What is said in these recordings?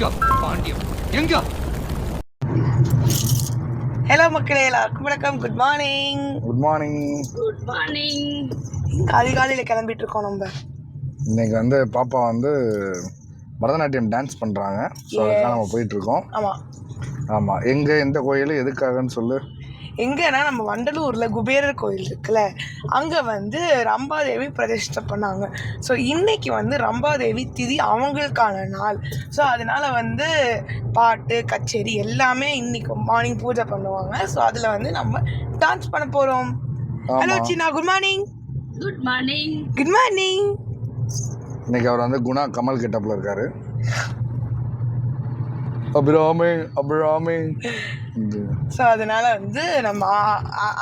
எங்க பாண்டியம் எங்க? ஹலோ மக்களே எல்லாருக்கும் வணக்கம். Good morning good morning good morning அதிகாலையில் கிளம்பிட்டு இருக்கோம் நம்ம. இன்னைக்கு வந்து பாப்பா வந்து பரதநாட்டியம் டான்ஸ் பண்ணுறாங்க ஸோ அதுக்காக நம்ம போயிட்டுருக்கோம் ஆமாம் ஆமாம் எங்கே எந்த கோயில் எதுக்காகன்னு சொல்லு? எங்கன்னா நம்ம வண்டலூரில் குபேரர் கோயில் இருக்குல்ல அங்கே வந்து ரம்பாதேவி பிரதிஷ்டை பண்ணாங்க. ஸோ இன்னைக்கு வந்து ரம்பாதேவி திதி அவங்களுக்கான நாள். ஸோ அதனால வந்து பாட்டு கச்சேரி எல்லாமே இன்னைக்கு மார்னிங் பூஜை பண்ணுவாங்க. ஸோ அதில் வந்து நம்ம டான்ஸ் பண்ண போகிறோம் hello Chinna good morning good morning good morning இன்னைக்கு அவர் வந்து குணா கமல் கெட்டப்பில் இருக்காரு. அபிராமி அபிராமி. ஸோ அதனால வந்து நம்ம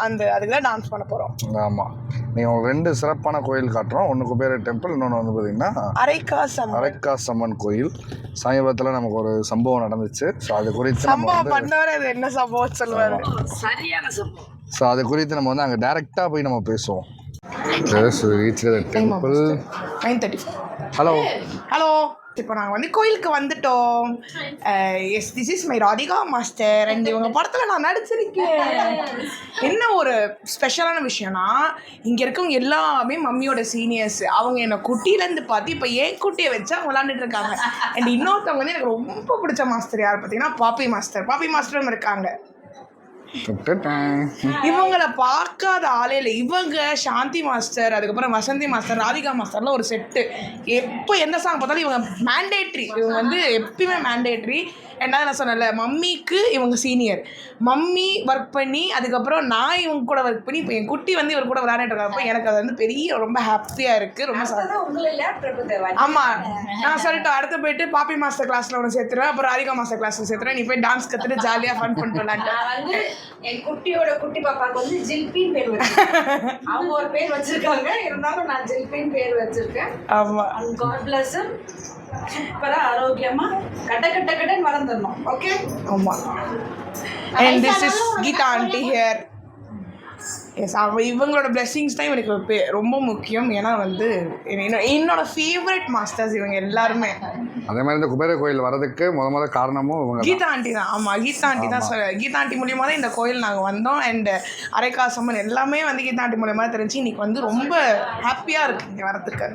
அந்த அதுக்கு தான் டான்ஸ் பண்ண போகிறோம் ஆமாம் நீங்கள் ரெண்டு சிறப்பான கோயில் காட்டுறோம். ஒன்று குபேர டெம்பிள் இன்னொன்று வந்து பார்த்தீங்கன்னா அரைக்காசம் அரக்காசம்மன் கோயில். சமீபத்தில் நமக்கு ஒரு சம்பவம் நடந்துச்சு. ஸோ அது குறித்து நம்ம சம்பவம் பண்ணவரை அது என்ன சம்பவம் சொல்லுவாரு? சரியான சம்பவம். ஸோ அது குறித்து நம்ம வந்து அங்கே டேரெக்டாக போய் நம்ம பேசுவோம். Reach temple nine thirty hello hello இப்போ நாங்கள் வந்து கோயிலுக்கு வந்துட்டோம். Yes this is my Radhika master and இவங்க படத்தில் நான் நடிச்சிருக்கேன். என்ன ஒரு ஸ்பெஷலான விஷயம்னா இங்கே இருக்கவங்க எல்லாமே மம்மியோட சீனியர்ஸ் அவங்க என்னை குட்டியிலேருந்து பார்த்து இப்போ ஏன் குட்டியை வச்சு அவங்க விளாண்டுட்டு இருக்காங்க. அண்ட் இன்னொருத்தவங்க வந்து எனக்கு ரொம்ப பிடிச்ச மாஸ்டர் யார் பார்த்தீங்கன்னா பாப்பி மாஸ்டர் பாப்பி மாஸ்டரும் இருக்காங்க. இவங்கள பார்க்காத ஆளே இல்லை. இவங்க சாந்தி மாஸ்டர் அதுக்கப்புறம் வசந்தி மாஸ்டர் ராதிகா மாஸ்டர்லாம் ஒரு செட்டு எப்போ எந்த சாங் பார்த்தாலும் இவங்க மேண்டேட்ரி இவங்க வந்து எப்பயுமே மேண்டேட்ரி ரெண்டாவது நான் சொன்னேன்ல மம்மிக்கு இவங்க சீனியர் மம்மி ஒர்க் பண்ணி அதுக்கப்புறம் நான் இவங்க கூட ஒர்க் பண்ணி இப்போ என் குட்டி வந்து இவர் கூட விளையாடிட்டு இருக்கப்போ எனக்கு அது வந்து பெரிய ரொம்ப ஹாப்பியாக இருக்குது ரொம்ப ஆமாம் நான் சொல்லிட்டு அடுத்து போயிட்டு பாப்பி மாஸ்டர் கிளாஸில் ஒன்று சேர்த்துருவேன் அப்புறம் ராதிகா மாஸ்டர் கிளாஸில் சேர்த்துருவேன் நீ போய் டான்ஸ் கற்றுட்டு ஜாலியாக ஃபன் பண்ணிட்டு வந்து என் குட்டியோட குட்டி பாப்பாக்கு வந்து ஜில்பின்னு பேர் அவங்க ஒரு பேர் வச்சிருக்காங்க. இருந்தாலும் நான் ஜில்பின்னு பேர் வச்சிருக்கேன். ஆமாம் காட் பிளஸ் சூப்பரா ஆரோக்கியமா கட்ட கட்ட கட்டன்னு வளர்ந்துடணும் ஓகே ஆமாம் and this is Geetha aunty here yes அவ இவங்களோட blessings தான் இவனுக்கு பெ- ரொம்ப முக்கியம். ஏன்னா வந்து என்ன- என்னோட ஃபேவரட் மாஸ்டர்ஸ் இவங்க எல்லாருமே. அதே மாதிரி இந்த குபேர கோயில் வரதுக்கு முத முத காரணமும் இவங்க. கீதா ஆண்டி தான். ஆமாம் கீதா ஆண்டி தான் சொல்ல கீதா ஆண்டி மூலியமாக தான் இந்த கோயில் நாங்கள் வந்தோம். அண்ட் அரைக்காசம்மன் எல்லாமே வந்து கீதா ஆண்டி மூலியமாக தெரிஞ்சு இன்னைக்கு வந்து ரொம்ப ஹாப்பியாக இருக்கு இங்கே வரதுக்கு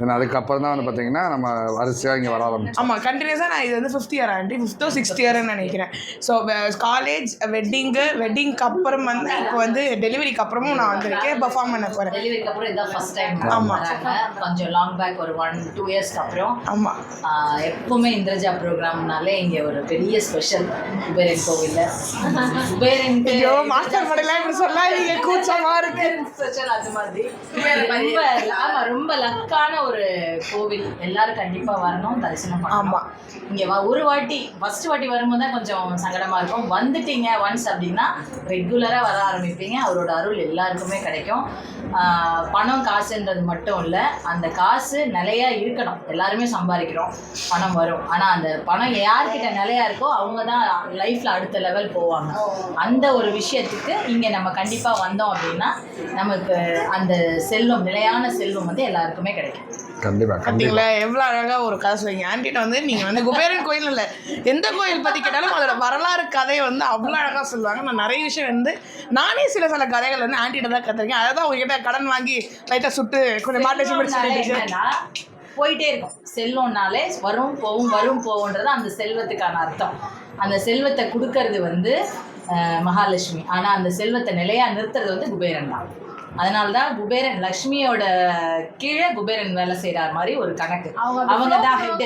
Then அதுக்கப்புறம் தான் வந்து பார்த்தீங்கன்னா நம்ம வரிசையாக இங்கே வர ஆரம்பிச்சோம். ஆமாம் கண்டினியூஸாக நான் இது வந்து ஃபிஃப்த் இயர் ஆண்டி. ஃபிஃப்த்தோ சிக்ஸ்த் இயர்னு நினைக்கிறேன். ஸோ காலேஜ் வெட்டிங்கு வெட்டிங்க்கு அப்புறம் வந்து இப்போ வந்து டெலிவரிக்கு அப்புறமும் நான் வந்திருக்கேன். பெர்ஃபார்ம் பண்ண போகிறேன் டெலிவரிக்கு அப்புறம் இதான் ஃபர்ஸ்ட் டைம் ஆமா. வராங்க. கொஞ்சம் லாங் பேக் ஒரு ஒன் டூ இயர்ஸ்க்கு அப்புறம். ஆமாம் எப்பவுமே இந்திரஜா ப்ரோக்ராம்னாலே இங்கே ஒரு பெரிய ஸ்பெஷல் குபேரன் கோவிலில். குபேரனுக்கு ஐயோ மாஸ்டர் மாடலாம் இப்படி சொல்லாதீங்க. கூச்சமாக இருக்கு. ஸ்பெஷல் அது மாதிரி. ரொம்ப ஆமா ரொம்ப லக்கான ஒரு கோவில் எல்லாரும் கண்டிப்பா வரணும் தரிசனம் ஆமா. இங்க ஒரு வாட்டி ஃபர்ஸ்ட் வாட்டி வரும்போது தான் கொஞ்சம் சங்கடமா இருக்கும். வந்துட்டீங்க ஒன்ஸ் அப்படின்னா ரெகுலரா வர ஆரம்பிப்பீங்க. அவரோட அருள் எல்லாருக்குமே கிடைக்கும். பணம் காசுன்றது மட்டும் இல்லை அந்த காசு நிலையா இருக்கணும். எல்லாருமே சம்பாதிக்கிறோம். பணம் வரும். ஆனா அந்த பணம் யார்கிட்ட நிலையா இருக்கோ அவங்க தான் லைஃப்ல அடுத்த லெவல் போவாங்க. அந்த ஒரு விஷயத்துக்கு இங்க நம்ம கண்டிப்பா வந்தோம் அப்படின்னா நமக்கு அந்த செல்வம் நிலையான செல்வம் வந்து எல்லாருக்குமே கிடைக்கும். கண்டிப்பாக பார்த்தீங்களா எவ்வளோ அழகாக ஒரு கதை சொல்லுங்க ஆண்டிட்ட வந்து நீங்கள் வந்து குபேரன் கோயில் இல்லை. எந்த கோயில் பற்றி கேட்டாலும் அதோட வரலாறு கதையை வந்து அவ்வளோ அழகாக சொல்லுவாங்க. நான் நிறைய விஷயம் வந்து நானே சில சில கதைகள் வந்து ஆண்டிட்ட தான் கற்றுருக்கேன் அதை தான் உங்ககிட்ட கடன் வாங்கி லைட்டாக சுட்டு கொஞ்சம் செல்வம்னாலே முடிச்சு போயிட்டே இருக்கும். செல்வம்னாலே வரும் போகும் வரும் போகுன்றது அந்த செல்வத்துக்கான அர்த்தம். அந்த செல்வத்தை கொடுக்கறது வந்து அஹ், மகாலட்சுமி. ஆனா அந்த செல்வத்தை நிலையா நிறுத்துறது வந்து குபேரன் தான். அதனால தான் குபேரன் லக்ஷ்மியோட கீழே குபேரன் வேலை செய்யற மாதிரி ஒரு கணக்கு. அவங்க தான் ஹெட்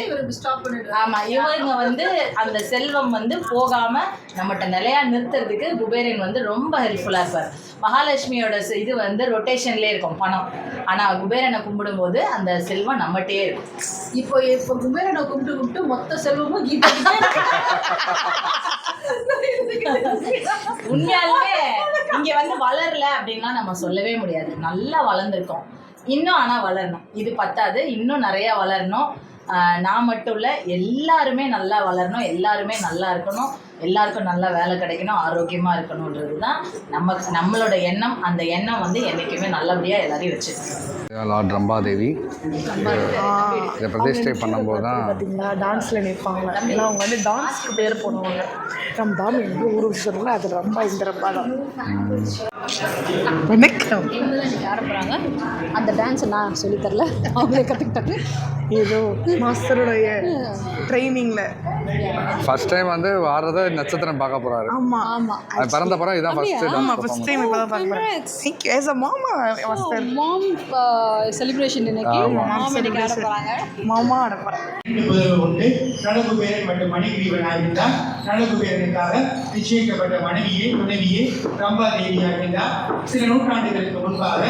ஆமா இவங்க வந்து அந்த செல்வம் வந்து போகாம நம்மகிட்ட நிலையா நிறுத்துறதுக்கு குபேரன் வந்து ரொம்ப ஹெல்ப்ஃபுல்லா இருப்பார். மகாலட்சுமியோட இது வந்து ரொட்டேஷன்லேயே இருக்கும் பணம். ஆனா குபேரனை கும்பிடும்போது அந்த செல்வம் நம்மகிட்டயே இருக்கும். இப்போ இப்போ குபேரனை கும்பிட்டு கும்பிட்டு மொத்த செல்வமும் கீதா உண்மையாலுமே இங்க வந்து வளரல அப்படின்லாம் நம்ம சொல்லவே முடியாது. நல்லா வளர்ந்துருக்கோம். இன்னும் ஆனா வளரணும். இது பத்தாது. இன்னும் நிறைய வளரணும். ஆஹ் நான் மட்டும் இல்ல எல்லாருமே நல்லா வளரணும். எல்லாருமே நல்லா இருக்கணும். எல்லாருக்கும் நல்ல வேலை கிடைக்கணும் ஆரோக்கியமாக இருக்கணுன்றது தான் நம்ம நம்மளோட எண்ணம். அந்த எண்ணம் வந்து என்றைக்குமே நல்லபடியாக எல்லாரையும் வச்சுக்கணும். லார்ட் ரம்பாதேவி. இதை பிரதிஷ்டை பண்ணும்போது தான் பார்த்தீங்களா டான்ஸில் நிற்பாங்க ஏன்னா அவங்க வந்து டான்ஸ்க்கு பேர் போடுவாங்க. ரம்பாம் எனக்கு ஒரு விஷயம் அது ரொம்ப இந்த ரம்பா தான் வணக்கம் ஆரம்பிறாங்க அந்த டான்ஸை நான் சொல்லித் தரல. அவங்களே கற்றுக்கிட்டாங்க ஏதோ மாஸ்டருடைய ட்ரைனிங்கில் ஃபர்ஸ்ட் டைம் வந்து வாரத நட்சத்திரம் பார்க்க போறாரு. ஆமாம் ஆமாம் அது பிறந்த பிறகு இதான் ஃபர்ஸ்ட் ஆமாம் ஃபர்ஸ்ட் டைம் இப்போ தான் பார்க்குறேன் தேங்க்யூ ஏஸ் அ மாமா மாஸ்டர் மாம் செலிப்ரேஷன் இன்னைக்கு? மாம் இன்னைக்கு ஆரம்பிறாங்க மாமா அடப்பறேன் புதல்வர் உண்டு. நலகுபேரன் மற்றும் மணிகிரீவனாக இருந்தார் நலகுபேரனுக்காக நிச்சயிக்கப்பட்ட மனைவியே துணைவியே ரம்பாதேவியாக இருந்தார் சில நூற்றாண்டுகளுக்கு முன்பாக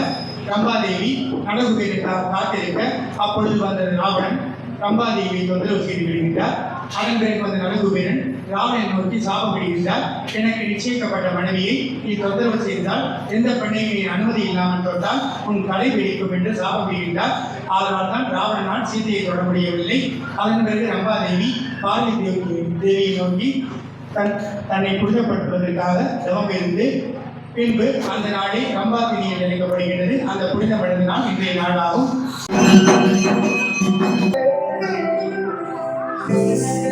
ரம்பாதேவி நலகுபேரனுக்காக காத்திருக்க அப்பொழுது வந்த ராவணன் ரம்பாதேவியை தொந்தரவு செய்து விடுகின்றார் அதன் பிறகு வந்த நலகுபேரன் ராவணனை நோக்கி சாபப்படுகின்றார் எனக்கு நிச்சயிக்கப்பட்ட மனைவியை நீ தொந்தரவு செய்தால் எந்த பெண்ணையும் நீ அனுமதி இல்லாமல் தொட்டால் உன் கலை வெடிக்கும் என்று சாபப்படுகின்றார் அதனால் தான் ராவணனால் சீதையை தொட முடியவில்லை. அதன் பிறகு ரம்பாதேவி பார்வதி தேவி தேவியை நோக்கி தன் தன்னை புனிதப்படுத்துவதற்காக தவம் இருந்து பின்பு அந்த நாளே ரம்பாதினி என்று அழைக்கப்படுகிறது அந்த புனிதமடைந்த நாள் இன்றைய நாளாகும் Peace.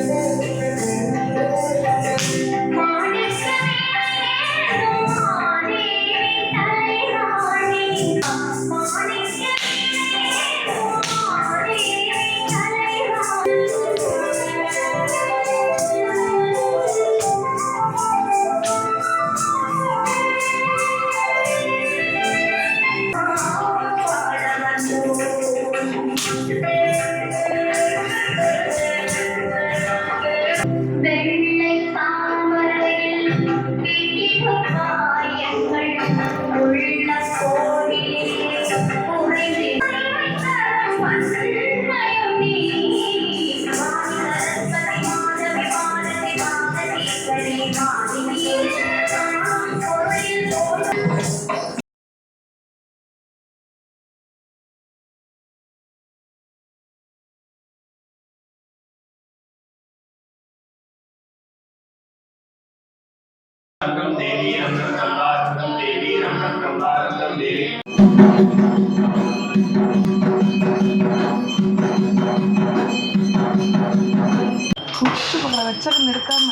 வச்சது நிறுத்தாம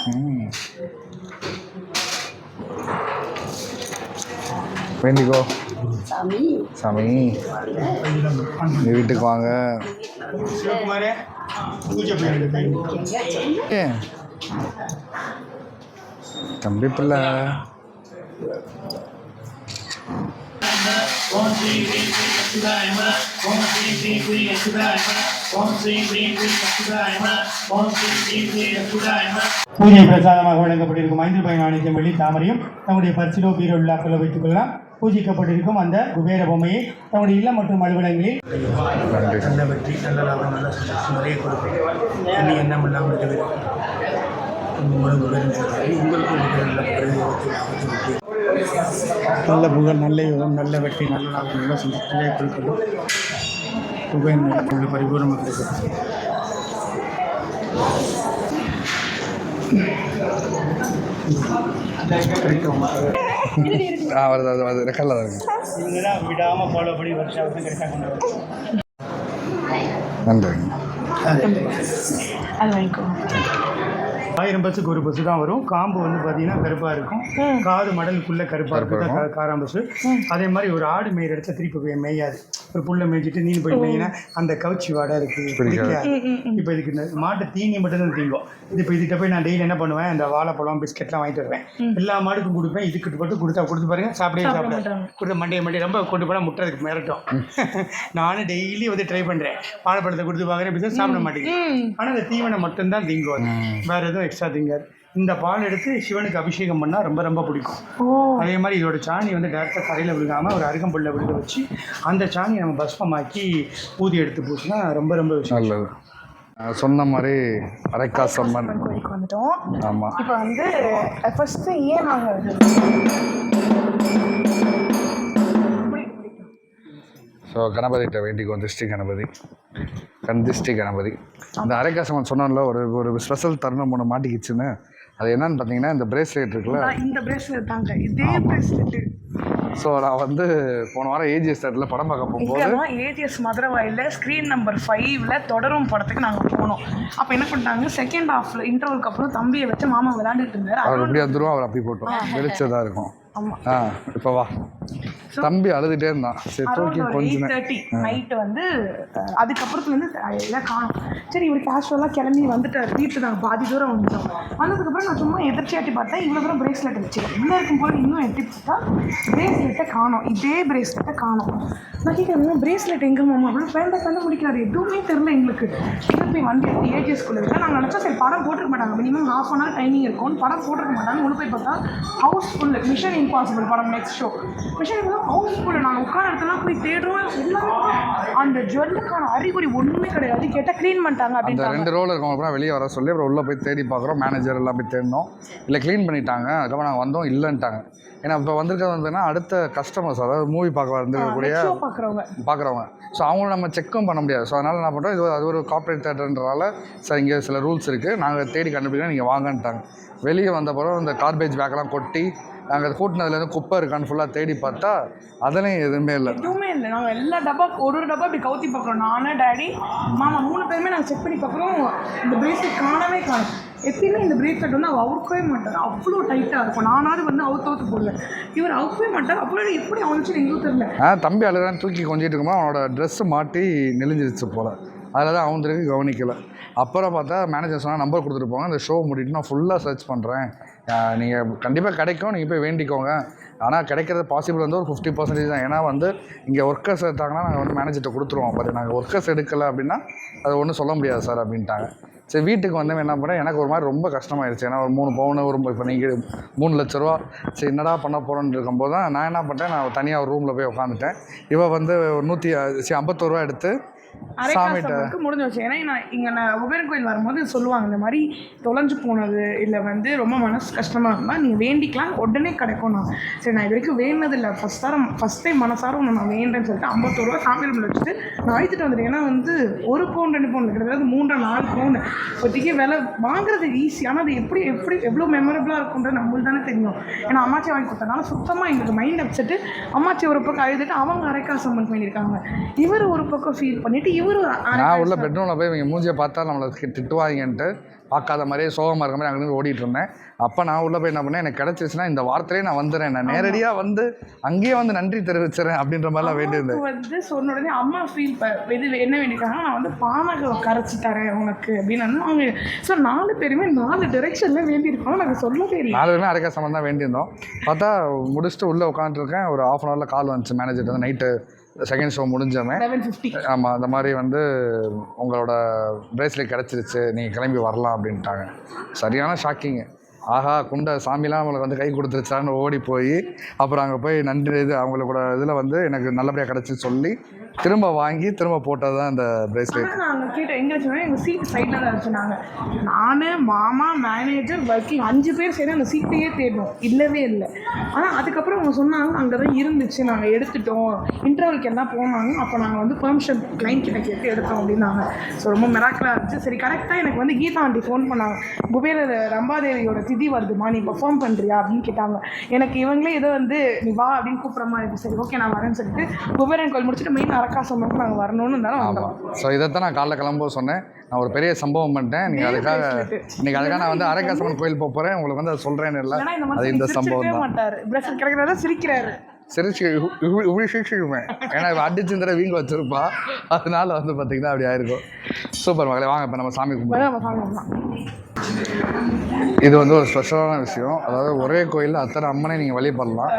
வேண்டிக்கோ. சாமி. சாமி. நீ வீட்டுக்கு வாங்க. தம்பி பிள்ளை. ஓம் ஸ்ரீ ஸ்ரீ ஸ்ரீ அச்சுதாய ஓம் ஸ்ரீ ஸ்ரீ ஸ்ரீ அச்சுதாய ஓம் ஸ்ரீ ஸ்ரீ ஸ்ரீ அச்சுதாய ஓம் ஸ்ரீ ஸ்ரீ அச்சுதாய பூஜை பிரசாதமாக வழங்கப்பட்டிருக்கும் ஐந்து பயன் நாணயத்தின் வெளி தாமரையும் தம்முடைய பரிசிலோ பீரோ விழாக்களை வைத்துக் கொள்ளலாம். பூஜிக்கப்பட்டிருக்கும் அந்த குபேர பொம்மையை தம்முடைய இல்லம் மற்றும் அலுவலகங்களில் நல்ல வெற்றி நல்ல லாபம் நல்ல சந்தோஷம் நிறைய கொடுக்கும் எண்ணம் இல்லாமல் உங்களுக்கு நல்ல நல்ல புகழ் நல்ல யோகம் நல்ல வெற்றி நல்ல லாபம் நல்ல சந்தோஷம் நிறைய கொடுக்கணும் உள்ள பரிபூர்ணமாக தான் விடாமல் ஃபாலோ பண்ணி வருஷம் வருஷம் கரெக்டாக கொண்டு வரும் நன்றி அது வாங்கிக்கோங்க ஆயிரம் பஸ்ஸுக்கு ஒரு பஸ்ஸு தான் வரும். காம்பு வந்து பார்த்தீங்கன்னா கருப்பாக இருக்கும். காது மடலுக்குள்ளே கருப்பாக இருக்கும். காராம் பஸ்ஸு அதே மாதிரி ஒரு ஆடு மேய்கிற இடத்துல திருப்பி போய் மேயாது. ஒரு புல்லை மேய்ச்சிட்டு நீ போய் மேயினா அந்த கவுச்சி வாடை இருக்குது பிடிக்காது. இப்போ இதுக்கு இந்த மாட்டு தீனி மட்டும் தான் தீங்கும் இது இப்போ இதுகிட்ட போய் நான் டெய்லி என்ன பண்ணுவேன்? அந்த வாழைப்பழம் பிஸ்கெட்லாம் வாங்கிட்டு வருவேன். எல்லா மாடுக்கும் கொடுப்பேன். இதுக்கிட்ட மட்டும் கொடுத்தா கொடுத்து பாருங்க சாப்பிடவே சாப்பிட கொடுத்த மண்டையை மண்டையை ரொம்ப கொண்டு போனால் முட்டுறதுக்கு மிரட்டும். நானும் டெய்லி வந்து ட்ரை பண்ணுறேன் வாழைப்பழத்தை கொடுத்து பார்க்குறேன் பிஸ்கெட் சாப்பிட மாட்டேங்குது. ஆனால் அந்த தீவனம் மட்டும்தான் திங்கும் அது. வேற எதுவும் எக்ஸ்ட்ரா திங்காது. இந்த பால் எடுத்து சிவனுக்கு அபிஷேகம் பண்ணால் ரொம்ப ரொம்ப பிடிக்கும். அதே மாதிரி இதோட சாணி வந்து டேரெக்டாக தரையில் விழுகாமல் ஒரு அருகம்புல்ல விழுக வச்சு அந்த சாணியை நம்ம பஸ்மமாக்கி ஊதி எடுத்து பூசினா ரொம்ப ரொம்ப விஷயம் நல்லது. சொன்ன மாதிரி அரைக்காசம்மன் கோயிலுக்கு வந்துட்டோம். ஆமாம் இப்போ வந்து ஃபர்ஸ்ட்டு ஏன் நாங்கள் ஸோ கணபதிகிட்ட வேண்டிக்குவோம் திருஷ்டி கணபதி. கண் திருஷ்டி கணபதி. அந்த அரைக்காசம்மன் சொன்னோம்ல ஒரு ஒரு ஸ்பெஷல் தருணம் ஒன்று மாட்டிக்கிச்சுன்னு. அது என்னன்னு பார்த்தீங்கன்னா இந்த பிரேஸ்லெட் இருக்குல்ல? இந்த பிரேஸ்லெட் தாங்க. இதே பிரேஸ்லெட் ஸோ நான் வந்து போன வாரம் ஏஜிஎஸ் தேட்டரில் படம் பார்க்க போகும்போது ஏஜிஎஸ் மதுரவாயில் ஸ்க்ரீன் நம்பர் ஃபைவ்ல தொடரும் படத்துக்கு நாங்கள் போனோம். அப்போ என்ன பண்ணிட்டாங்க? செகண்ட் ஹாஃப்ல இன்டர்வலுக்கு அப்புறம் தம்பியை வச்சு மாமா விளையாண்டுட்டு இருந்தார். அவர் இப்படி வந்துருவோம் அவர் அப்படி போட்டோம். வெளிச்சதாக இருக்கும். ஆமா. ஆ இப்போ வா. தம்பி அழுதுகிட்டே இருந்தான். சரி தூக்கி அரௌண்ட் கொஞ்ச எயிட் நேரம் தேர்ட்டி நைட்டு வந்து அஹ், அதுக்கப்புறத்துலேருந்து எல்லாம் காணும். சரி இவர் கேஷுவலாக கிளம்பி வந்துட்டார். வீட்டு நாங்கள் பாதி தூரம் வந்துட்டோம். வந்ததுக்கப்புறம் நான் சும்மா எதிர்ச்சியாட்டி பார்த்தேன். இவ்வளோ தூரம் பிரேஸ்லெட் வச்சு உள்ளே இருக்கும்போது இன்னும் எட்டி பார்த்தா பிரேஸ்லெட்டை காணோம். இதே பிரேஸ்லெட்டை காணோம். நான் கேட்குறேன் பிரேஸ்லெட் எங்கே மாமா? அப்படின்னு வேண்ட கண்டு முடிக்கிறாரு. எதுவுமே தெரில எங்களுக்கு. திருப்பி வண்டி எடுத்து ஏஜிஎஸ் ஸ்கூலில் இல்லை நாங்கள் நினச்சா சரி படம் போட்டிருக்க மாட்டாங்க. Minimum half an hour timing இருக்கும். படம் போட்டிருக்க மாட்டாங்க உள்ள போய் பார்த்தா ஹவுஸ் ஃபுல் மிஷன் இம்பாசிபிள் படம் next show mission impossible house full நாங்கள் உட்கார இடத்துலாம் போய் தேடுறோம். எல்லாமே அந்த ஜுவல்லுக்கான அறிகுறி ஒன்றுமே கிடையாது. கேட்டால் க்ளீன் பண்ணிட்டாங்க அந்த ரெண்டு ரோல் இருக்கவங்க அப்புறம் வெளியே வர சொல்லி அப்புறம் உள்ளே போய் தேடி பார்க்குறோம். மேனேஜர் எல்லாம் போய் தேடினோம். இல்லை க்ளீன் பண்ணிட்டாங்க. அதுக்கப்புறம் நாங்கள் வந்தோம். இல்லைன்ட்டாங்க. ஏன்னா இப்போ வந்திருக்கிறது வந்துன்னா அடுத்த கஸ்டமர்ஸ் அதாவது மூவி பார்க்க வந்திருக்கக்கூடிய ஷோ பார்க்குறவங்க. பார்க்குறவங்க. ஸோ அவங்கள நம்ம செக்கும் பண்ண முடியாது. ஸோ அதனால் என்ன பண்ணுறோம் இது ஒரு- அது ஒரு கார்ப்பரேட் தேட்டர்ன்றனால சார் இங்கே சில ரூல்ஸ் இருக்குது நாங்கள் தேடி கண்டுபிடிக்கிறோம். நீங்கள் வாங்கன்ட்டாங்க. வெளியே வந்த பிறகு இந்த கார்பேஜ் பேக்கெல்லாம் கொட்டி நாங்கள் கூட்டினதுலேருந்து குப்பை இருக்கான்னு ஃபுல்லாக தேடி பார்த்தா அதுலேயும் எதுவுமே இல்லை. எதுவுமே இல்லை. நாங்கள் எல்லா டப்பா ஒரு ஒரு டப்பா இப்படி கவுத்தி பார்க்குறோம். நானே டேடி மாமா மூணு பேருமே நாங்கள் செக் பண்ணி பார்க்குறோம். இந்த பிரேஸ்லெட் காணவே காணும். எப்பயுமே இந்த பிரேஸ்லெட் வந்து அவள் அவுக்கவே மாட்டார் அவ்வளோ டைட்டாக இருக்கும். நானாவது வந்து அவுத்து அவுத்து போடல. இவர் அவுக்கவே மாட்டார். அவ்வளோ எப்படி அவனுச்சு எங்களுக்கும் தெரியல. ஆ தம்பி அழுகிறான்னு தூக்கி கொஞ்சிட்டு இருக்கும்போது அவனோட ட்ரெஸ்ஸு மாட்டி நெளிஞ்சிருச்சு போல். அதில் தான் அவன் கவனிக்கல. அப்புறம் பார்த்தா மேனேஜர் சொன்னால் நம்பர் கொடுத்துட்டு போங்க. அந்த ஷோ முடிட்டு நான் ஃபுல்லாக சர்ச் பண்ணுறேன் நீங்கள் கண்டிப்பாக கிடைக்கும். நீங்கள் போய் வேண்டிக்கோங்க. ஆனால் கிடைக்கிறது பாசிபிள் வந்து ஒரு ஃபிஃப்டி பர்சன்டேஜ் தான். ஏன்னா வந்து இங்கே ஒர்க்கர்ஸ் எடுத்தாங்கன்னா நாங்கள் வந்து மேனேஜர்கிட்ட கொடுத்துருவோம். பட் நாங்கள் ஒர்க்கர்ஸ் எடுக்கலை அப்படின்னா அது ஒன்றும் சொல்ல முடியாது சார் அப்படின்ட்டாங்க. சரி வீட்டுக்கு வந்து என்ன பண்ணேன்? எனக்கு ஒரு மாதிரி ரொம்ப கஷ்டமாயிருச்சு. ஏன்னா ஒரு மூணு பவுன் ஒரு இப்போ நீங்கள் மூணு லட்ச ரூபா சரி என்னடா பண்ண போகிறோன்னு இருக்கும்போது தான் நான் என்ன பண்ணிட்டேன்? நான் தனியாக ஒரு ரூமில் போய் உட்காந்துட்டேன். இவள் வந்து ஒரு நூற்றி சரி ஐம்பத்தோருவா எடுத்து அரைக்காசு முடிஞ்சு வச்சு ஏன்னா நான் இங்கே நான் உபேர் கோயில் வரும்போது சொல்லுவாங்க இந்த மாதிரி தொலைஞ்சு போனது இல்லை வந்து ரொம்ப மனசு கஷ்டமாக இருந்தால் நீங்கள் வேண்டிக்கலாம் உடனே கிடைக்கும் நான் சரி நான் இது வரைக்கும் வேண்டதில்லை ஃபஸ்ட் தரம் ஃபஸ்ட் டைம் மனசார ஒன்று நான் வேண்டேன்னு சொல்லிட்டு ஐம்பத்தோரு ரூபா சாமி ரூமில் வச்சுட்டு நான் அழைத்துட்டு வந்துட்டேன். ஏன்னா வந்து ஒரு பவுன் ரெண்டு பவுன் கிட்டத்தட்ட மூன்றரை நாலு பவுன். இப்போதைக்கு விலை வாங்குறது ஈஸி ஆனால் அது எப்படி எப்படி எவ்வளோ மெமரபுளாக இருக்குன்றது நம்மளுக்கு தானே தெரியும். ஏன்னா அம்மாச்சி வாங்கி கொடுத்தனால சுத்தமாக எங்களுக்கு மைண்ட் அப்செட்டு அம்மாச்சி ஒரு பக்கம் அழுதுட்டு அவங்க அரைக்காசு அம்மன் பண்ணியிருக்காங்க இவர் ஒரு பக்கம் ஃபீல் பண்ணிட்டு இவர் நான் உள்ள பெட்ரூமில் போய் இவங்க மூஞ்சியை பார்த்தா நம்மளை திட்டுவாங்கன்ட்டு பார்க்காத மாதிரியே சோகமாக இருக்க மாதிரி அங்கேருந்து ஓடிட்டு இருந்தேன். அப்போ நான் உள்ளே போய் என்ன பண்ணேன்? எனக்கு கிடச்சிருச்சுன்னா இந்த வார்த்தையிலே நான் வந்துடுறேன் நான் நேரடியாக வந்து அங்கேயே வந்து நன்றி தெரிவிச்சிடறேன் அப்படின்ற மாதிரிலாம் வேண்டியிருந்தேன் வந்து சொன்ன உடனே அம்மா ஃபீல் இது என்ன வேண்டியிருக்காங்க நான் வந்து பானகம் கரைச்சி தரேன் உனக்கு அப்படின்னு அவங்க ஸோ நாலு பேருமே நாலு டிரெக்ஷனில் வேண்டியிருக்கோம் நாங்கள் சொல்லவே இல்லை. நாலு பேருமே அரைக்கா சம்மந்தம் தான் வேண்டியிருந்தோம். பார்த்தா முடிச்சுட்டு உள்ளே உட்காந்துருக்கேன் ஒரு ஆஃப் அன் ஹவரில் கால் வந்துச்சு மேனேஜர் வந்து நைட்டு செகண்ட் ஷோ முடிஞ்சவன் ஆமாம் அந்த மாதிரி வந்து உங்களோட பிரேஸ்லெட் கிடச்சிருச்சு நீங்கள் கிளம்பி வரலாம் அப்படின்ட்டாங்க. சரியான ஷாக்கிங்கு ஆஹா குண்ட சாமிலாம் நம்மளுக்கு வந்து கை கொடுத்துருச்சான்னு ஓடி போய் அப்புறம் அங்கே போய் நன்றி இது அவங்களோட இதில் வந்து எனக்கு நல்லபடியாக கிடச்சி சொல்லி திரும்ப வாங்கி திரும்ப போட்டது தான் அந்த பிரேஸ்லெட் நாங்கள் கேட்டோம் எங்கே வச்சோம்னா எங்கள் சீட் சைடில் தான் வச்சுருந்தாங்க நான். மாமா மேனேஜர் ஒர்க்கிங் அஞ்சு பேர் சேர்ந்து அந்த சீட்டையே தேடணும். இல்லவே இல்லை. ஆனால் அதுக்கப்புறம் அவங்க சொன்னாங்க அங்கே தான் இருந்துச்சு. நாங்கள் எடுத்துட்டோம். இன்டர்வலுக்கு எல்லாம் போனாங்க அப்போ நாங்கள் வந்து பெர்மிஷன் கிளைண்ட் கிட்ட கேட்டு எடுத்தோம் அப்படின்னாங்க. ஸோ ரொம்ப மிராக்கலாக இருந்துச்சு. சரி கரெக்டாக எனக்கு வந்து கீதா ஆண்டி ஃபோன் பண்ணாங்க. குபேர ரம்பாதேவியோட திதி வருதுமா நீ பெர்ஃபார்ம் பண்ணுறியா அப்படின்னு கேட்டாங்க. எனக்கு இவங்களே ஏதோ வந்து நீ வா அப்படின்னு கூப்பிட்ற மாதிரி சரி ஓகே நான் வரேன்னு சொல்லிட்டு குபேரன் கோயில் முடிச்சுட்டு மெயின் அரக்காசம்க்கு நாங்கள் வரணும்னு வந்தோம் ஆமாம் ஸோ இதைத்தான் நான் காலைல கிளம்பும்போது சொன்னேன். நான் ஒரு பெரிய சம்பவம் பண்ணிட்டேன். நீங்கள் அதுக்காக இன்னைக்கு அதுக்காக நான் வந்து அரைக்காசம்மன் கோயில் போக போகிறேன் உங்களுக்கு வந்து அதை சொல்கிறேன்னு இல்லை. அது இந்த சம்பவம் தான். மாட்டாரு. பிரஷர் கிடைக்கிறதா சிரிக்கிறாரு. சிரிச்சு இப்படி சிரிச்சுக்குவேன் ஏன்னா அடிச்சு இந்த வீங்க வச்சிருப்பா. அதனால வந்து பார்த்தீங்கன்னா அப்படி ஆயிருக்கும். சூப்பர் மகளே வாங்க இப்போ நம்ம சாமி கும்பிடுவோம். இது வந்து ஒரு ஸ்பெஷலான விஷயம். அதாவது ஒரே கோயிலில் அத்தனை அம்மனை நீங்கள் வழிபடலாம்.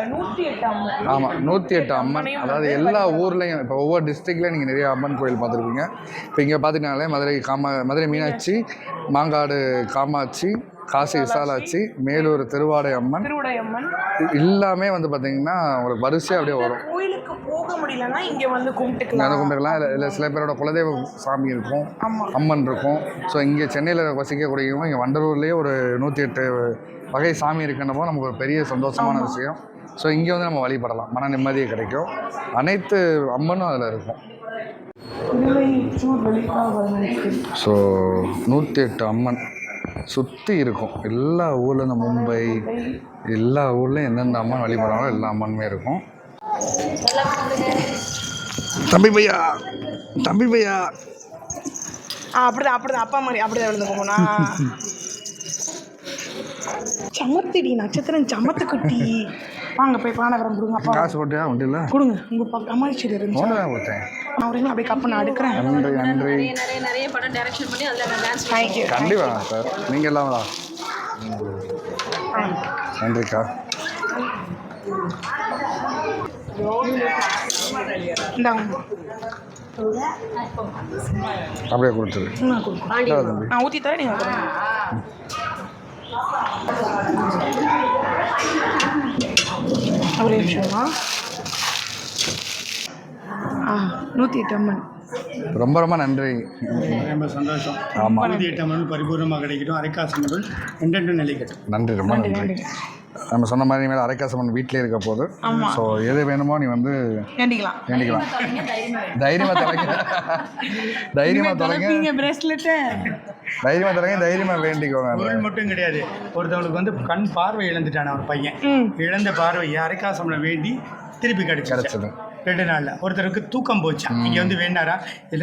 ஆமாம் நூற்றி எட்டு அம்மன். அதாவது எல்லா ஊர்லேயும் இப்போ ஒவ்வொரு டிஸ்ட்ரிக்ட்லேயும் நீங்கள் நிறைய அம்மன் கோயில் பார்த்துருப்பீங்க. இப்போ இங்கே பார்த்துக்கினாலே மதுரை காமா மதுரை மீனாட்சி மாங்காடு காமாட்சி காசி விசாலாட்சி மேலூர் திருவாடை அம்மன் திருவுடை அம்மன் எல்லாமே வந்து பார்த்தீங்கன்னா உங்களுக்கு வரிசையாக அப்படியே வரும். கோயிலுக்கு போக முடியலன்னா இங்க வந்து கும்பிட்டுக்கலாம். வந்து கும்பிட்டுக்கலாம். இல்லை இல்லை சில பேரோட குலதெய்வ சாமி இருக்கும் அம்மன் இருக்கும். ஸோ இங்கே சென்னையில் வசிக்கக்கூடியவங்க இங்கே வண்டலூர்லேயே ஒரு நூற்றி எட்டு வகை சாமி இருக்குன்னப்போ நமக்கு ஒரு பெரிய சந்தோஷமான விஷயம். ஸோ இங்கே வந்து நம்ம வழிபடலாம். மன நிம்மதியே கிடைக்கும். அனைத்து அம்மனும் அதில் இருக்கும். ஸோ நூற்றி எட்டு அம்மன். சுற்றி இருக்கும். எல்லா ஊரில் இந்த மும்பை எல்லா ஊர்லேயும் எந்தெந்த அம்மன் வழிபடுறாங்களோ எல்லா அம்மனுமே இருக்கும். தம்பி பையா தம்பி பையா. ஆ அப்படிதான் அப்படிதான். அப்பா மாதிரி அப்படிதான் விழுந்துக்கோங்கண்ணா சமத்துடி நட்சத்திரம் சமத்து குட்டி வாங்க போய் பானகரம் கொடுங்க அப்பா. காசு போட்டியா வண்டியில்? கொடுங்க உங்க பா அம்மாச்சி இருந்துச்சு? ஒன்று தான் கொடுத்தேன். நான் ஒரு அப்படியே கப்பு நான் எடுக்கிறேன் நன்றி நன்றி. நிறைய நிறைய படம் டைரக்ஷன் பண்ணி அதில் நான் டான்ஸ் தேங்க்யூ கண்டிப்பாக சார். நீங்கள் எல்லாம் வா. நன்றிக்கா. அப்படியே கொடுத்துரு. நான் ஊற்றி தரேன் நீங்கள். ஒரே நிமிஷமா ஆ நூற்றி எட்டு அம்மன். ரொம்ப ரொம்ப நன்றி. ரொம்ப சந்தோஷம். ஆமாம் நூற்றி எட்டு அமர்வு பரிபூர்ணமாக கிடைக்கட்டும். அரைக்காசு முதல் என்றென்று நிலைக்கட்டும் நன்றி ரொம்ப நன்றி நம்ம சொன்ன மாதிரி மேலே அரைக்காசம்மன் வீட்டிலே இருக்க போது ஸோ எது வேணுமோ நீ வந்து வேண்டிக்கலாம். வேண்டிக்கலாம். தைரியமாக தொலைங்க. தைரியமாக தொலைங்க. பிரேஸ்லெட்டு தைரியமாக தொலைங்க தைரியமாக வேண்டிக்கோங்க. பொருள் மட்டும் கிடையாது. ஒருத்தவங்களுக்கு வந்து கண் பார்வை இழந்துட்டான ஒரு பையன். இழந்த பார்வையை அரைக்காசம்ல வேண்டி திருப்பி கிடைச்சிருச்சு. கிடச்சிது. ரெண்டு நாளில். ஒருத்தருக்கு தூக்கம் போச்சு? இங்கே வந்து வேணாரா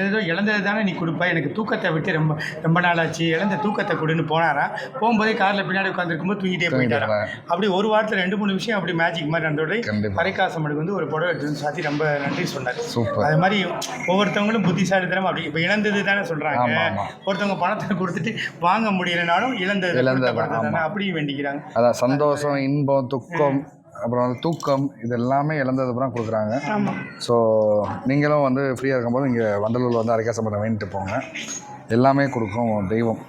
ஏதோ இழந்தது தானே நீ கொடுப்பா? எனக்கு தூக்கத்தை விட்டு ரொம்ப ரொம்ப நாளாச்சு. இழந்த தூக்கத்தை கொடுன்னு போனாரா? போகும்போதே காரில் பின்னாடி உட்காந்துருக்கும்போது தூங்கிட்டே போயிட்டாரா. அப்படி ஒரு வாரத்தில் ரெண்டு மூணு விஷயம் அப்படி மேஜிக் மாதிரி நடந்தோடனே கண்டிப்பா. பறைக்காசம்மனுக்கு வந்து ஒரு புடவை எடுத்து சாத்தி ரொம்ப நன்றி சொன்னார். அது மாதிரி ஒவ்வொருத்தவங்களும் புத்திசாலித்தனம் அப்படி இப்போ இழந்தது தானே சொல்கிறாங்க. ஒருத்தவங்க பணத்தை கொடுத்துட்டு வாங்க முடியலனாலும் இழந்தது தானே. அப்படியும் வேண்டிக்கிறாங்க. அதான் சந்தோஷம் இன்பம் துக்கம் அப்புறம் வந்து தூக்கம் இது எல்லாமே இழந்தது அப்புறம் கொடுக்குறாங்க. ஸோ நீங்களும் வந்து ஃப்ரீயாக இருக்கும்போது இங்கே வண்டலூரில் வந்து அரைக்காசம்பரம் வேண்டிட்டு போங்க. எல்லாமே கொடுக்கும் தெய்வம்.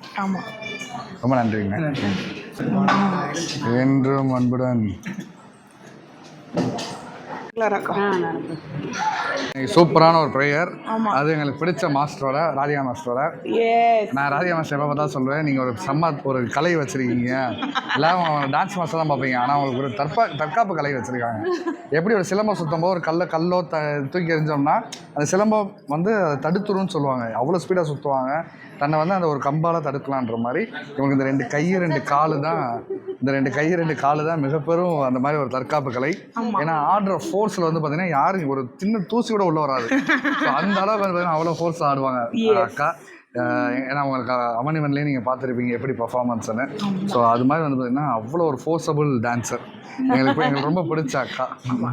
ரொம்ப நன்றிங்க. என்றும் அன்புடன். சூப்பரான ஒரு ப்ரேயர். அது எங்களுக்கு பிடிச்ச மாஸ்டரோட ராதிகா மாஸ்டரோட நான் ராதிகா மாஸ்டர் எப்போ பார்த்தா சொல்லுவேன் நீங்கள் ஒரு செம்ம ஒரு கலை வச்சுருக்கீங்க. எல்லாரும் டான்ஸ் மாஸ்டர் தான் பார்ப்பீங்க. ஆனால் அவங்களுக்கு ஒரு தற்பா தற்காப்பு கலை வச்சுருக்காங்க. எப்படி ஒரு சிலம்பம் சுத்தம் போது ஒரு கல்லை கல்லோ த தூக்கி எறிஞ்சோம்னா அந்த சிலம்பம் வந்து அதை தடுத்துருன்னு சொல்லுவாங்க. அவ்வளோ ஸ்பீடாக சுற்றுவாங்க தன்னை வந்து அந்த ஒரு கம்பால் தடுக்கலான்ற மாதிரி இவங்க இந்த ரெண்டு கை ரெண்டு காலு தான் இந்த ரெண்டு கை ரெண்டு காலு தான் மிக பெரும் அந்த மாதிரி ஒரு தற்காப்பு கலை. ஏன்னா ஆடுற ஃபோர்ஸில் வந்து பார்த்தீங்கன்னா யாரும் ஒரு சின்ன தூசி கூட உள்ளே வராது. அந்த அளவுக்கு வந்து பார்த்தீங்கன்னா அவ்வளோ ஃபோர்ஸ் ஆடுவாங்க. அக்கா ஏன்னா உங்களுக்கு அமனிவன்லேயே நீங்கள் பார்த்துருப்பீங்க எப்படி பர்ஃபார்மன்ஸ்னு ஸோ அது மாதிரி வந்து பார்த்தீங்கன்னா அவ்வளோ ஒரு ஃபோர்ஸபிள் டான்சர் எங்களுக்கு எங்களுக்கு ரொம்ப பிடிச்ச அக்கா.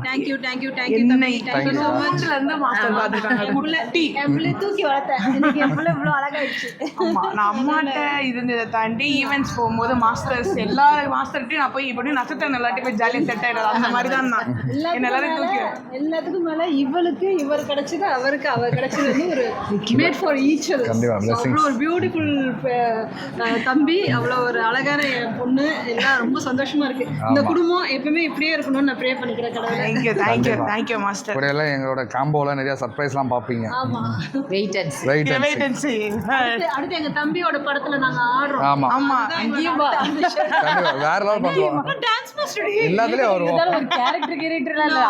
Thank you thank you thank you என்னை தேங்க்யூ ஸோ மச் இருந்து மாஸ்டர் பார்த்துருக்காங்க குட்டி என் பிள்ளை தூக்கி வளர்த்தேன் எனக்கு என் பிள்ளை இவ்வளோ அழகாயிடுச்சு. ஆமா. நான் அம்மாட்ட இருந்ததை தாண்டி ஈவெண்ட்ஸ் போகும்போது மாஸ்டர்ஸ் எல்லா மாஸ்டர்கிட்டையும் நான் போய் இப்படி நட்சத்திரம் எல்லாத்தையும் போய் ஜாலியாக செட் ஆயிடுறது அந்த மாதிரி தான் நான் என்ன எல்லாரும் தூக்கி எல்லாத்துக்கும் மேல இவளுக்கு இவர் கிடைச்சது அவருக்கு. அவர் கிடைச்சது வந்து ஒரு மேட் ஃபார் ஈச். அவ்வளோ ஒரு பியூட்டிஃபுல் தம்பி அவ்வளோ ஒரு அழகான என் பொண்ணு. எல்லாம் ரொம்ப சந்தோஷமா இருக்கு. இந்த குடும்பம் எப்பவுமே இப்படியே இருக்கணும்னு நான் ப்ரே பண்ணிக்கிறேன் கடவுளை. தேங்க்யூ தேங்க்யூ தேங்க்யூ மாஸ்டர் கூட எல்லாம் எங்களோட காம்போவில் நிறைய சர்ப்ரைஸ்லாம் பார்ப்பீங்க. ஆமா. Wait and right wait and see. அடுத்து- எங்க தம்பியோட படத்துல நாங்க ஆடுறோம். ஆமாம் ஆமா. அங்கேயும் வா. கண்டிப்பாக வேற லெவல் பண்ணுவோம். டான்ஸ் மாஸ்டர் எல்லாத்துலேயும் வருவோம். ஒரு கேரக்டர் கேரக்டர்லாம் இல்லை.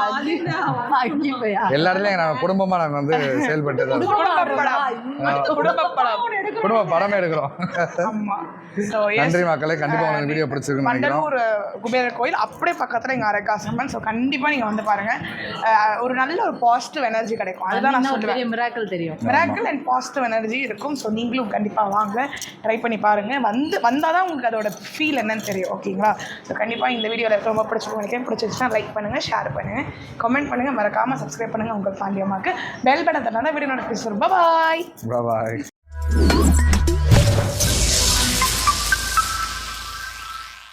அங்கேயும் போய் எல்லா இடத்துலையும் நாங்கள் குடும்பமாக நாங்கள் வந்து செயல்பட்டு தான். இருக்கோம். குடும்பப்படம். குடும்ப படமே எடுக்கிறோம். ஆமா. ஸோ நன்றி மக்களே. கண்டிப்பாக உங்களுக்கு வீடியோ பிடிச்சிருக்குன்னு நினைக்கிறோம். மண்டலூர் குபேரர் கோயில் அப்படியே பக்கத்தில் இங்கே அரக்காசம்மன் ஸோ கண்டிப்பாக நீங்கள் வந்து பாருங்கள் ஒரு நல்ல ஒரு பாசிட்டிவ் எனர்ஜி கிடைக்கும். அதுதான் நான் சொல்லுவேன். மிராக்கள் தெரியும். மிராக்கிள் அண்ட் பாசிட்டிவ் எனர்ஜி இருக்கும். ஸோ நீங்களும் கண்டிப்பாக வாங்க ட்ரை பண்ணி பாருங்கள் வந்து வந்தால் தான் உங்களுக்கு அதோட ஃபீல் என்னன்னு தெரியும். ஓகேங்களா ஸோ கண்டிப்பாக இந்த வீடியோவில் ரொம்ப பிடிச்சிருக்கும் நினைக்கிறேன். பிடிச்சிருச்சுன்னா லைக் பண்ணுங்கள் ஷேர் பண்ணுங்கள் கமெண்ட் பண்ணுங்கள் மறக்காமல் சப்ஸ்கிரைப் பண்ணுங்கள் உங்கள் ஃபேமிலி அம்மாவுக்கு பெல் பட்டன் தந்தால் வீடியோ நோட்டிஃபிகேஷன் பாய் பாய்